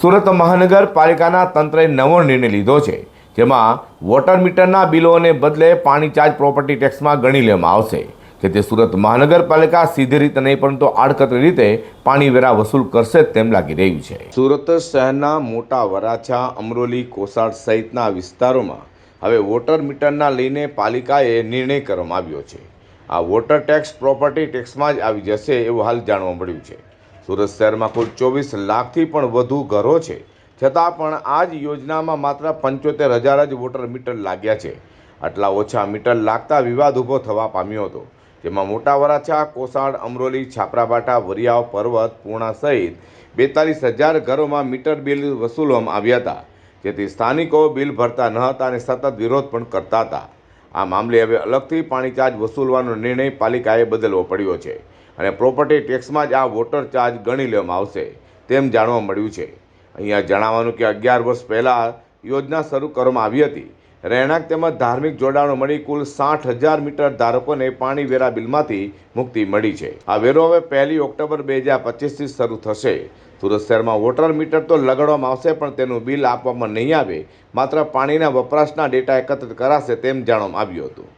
સુરત મહાનગરપાલિકાના તંત્રએ નવો નિર્ણય લીધો છે, જેમાં વોટર મીટરના બિલોને બદલે પાણી ચાર્જ પ્રોપર્ટી ટેક્સમાં ગણી લેવામાં આવશે. જેથી સુરત મહાનગરપાલિકા સીધી રીતે નહીં, પરંતુ આડકતરી રીતે પાણી વેરા વસૂલ કરશે તેમ લાગી રહ્યું છે. સુરત શહેરના મોટા વરાછા, અમરોલી, કોસાડ સહિતના વિસ્તારોમાં હવે વોટર મીટરના લઈને પાલિકાએ નિર્ણય કરવામાં આવ્યો છે. આ વોટર ટેક્સ પ્રોપર્ટી ટેક્સમાં જ આવી જશે એવું હાલ જાણવા મળ્યું છે. સુરત શહેરમાં કુલ ચોવીસ લાખથી પણ વધુ ઘરો છે. છતાં પણ આ જ યોજનામાં માત્ર પંચોતેર હજાર જ વોટર મીટર લાગ્યા છે. આટલા ઓછા મીટર લાગતા વિવાદ ઊભો થવા પામ્યો હતો. જેમાં મોટા વરાછા કોસાડ અમરોલી, છાપરાબાટા, વરિયાવ પર્વત, પૂર્ણા સહિત બેતાલીસ હજાર ઘરોમાં મીટર બિલ વસૂલવામાં આવ્યા હતા. જેથી સ્થાનિકો બિલ ભરતા ન હતા અને સતત વિરોધ પણ કરતા હતા. આ મામલે હવે અલગથી પાણી ચાર્જ વસૂલવાનો નિર્ણય પાલિકાએ બદલવો પડ્યો છે અને પ્રોપર્ટી ટેક્સમાં જ આ વોટર ચાર્જ ગણી લેવામાં આવશે તેમ જાણવા મળ્યું છે. અહીંયા જણાવવાનું કે અગિયાર વર્ષ પહેલાં યોજના શરૂ કરવામાં આવી હતી. રહેણાંક તેમજ ધાર્મિક જોડાણો મળી કુલ સાઠ હજાર મીટર ધારકોને પાણી વેરા બિલમાંથી મુક્તિ મળી છે. આ વેરો હવે પહેલી ઓક્ટોબર બે હજાર પચીસથી શરૂ થશે. સુરત શહેરમાં વોટર મીટર તો લગાડવામાં આવશે, પણ તેનું બિલ આપવામાં નહીં આવે. માત્ર પાણીના વપરાશના ડેટા એકત્રિત કરાશે તેમ જાણવામાં આવ્યું હતું.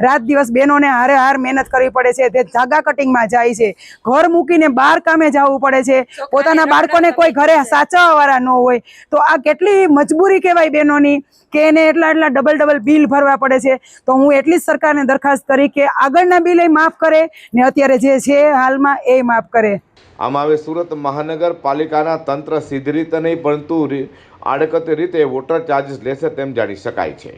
રાત દિવસ બહેનોને હારે હાર મહેનત કરવી પડે છે તે ધાગા કટિંગમાં જાય છે. ઘર મૂકીને બહાર કામે જવું પડે છે. પોતાના બાળકોને કોઈ ઘરે સાચવવાવાળા ન હોય. તો આ કેટલી મજબૂરી કહેવાય બહેનોની કે એને એટલા એટલા ડબલ ડબલ બિલ ભરવા પડે છે. તો હું એટલી જ સરકારને દરખાસ્ત કરી કે આગળના બિલ એ માફ કરે ને અત્યારે જે છે હાલમાં એ માફ કરે. આમાં હવે સુરત મહાનગરપાલિકાના તંત્ર સીધી રીતે નહીં પરંતુ આડકતી રીતે વોટર ચાર્જીસ લેશે તેમ જાણી શકાય છે.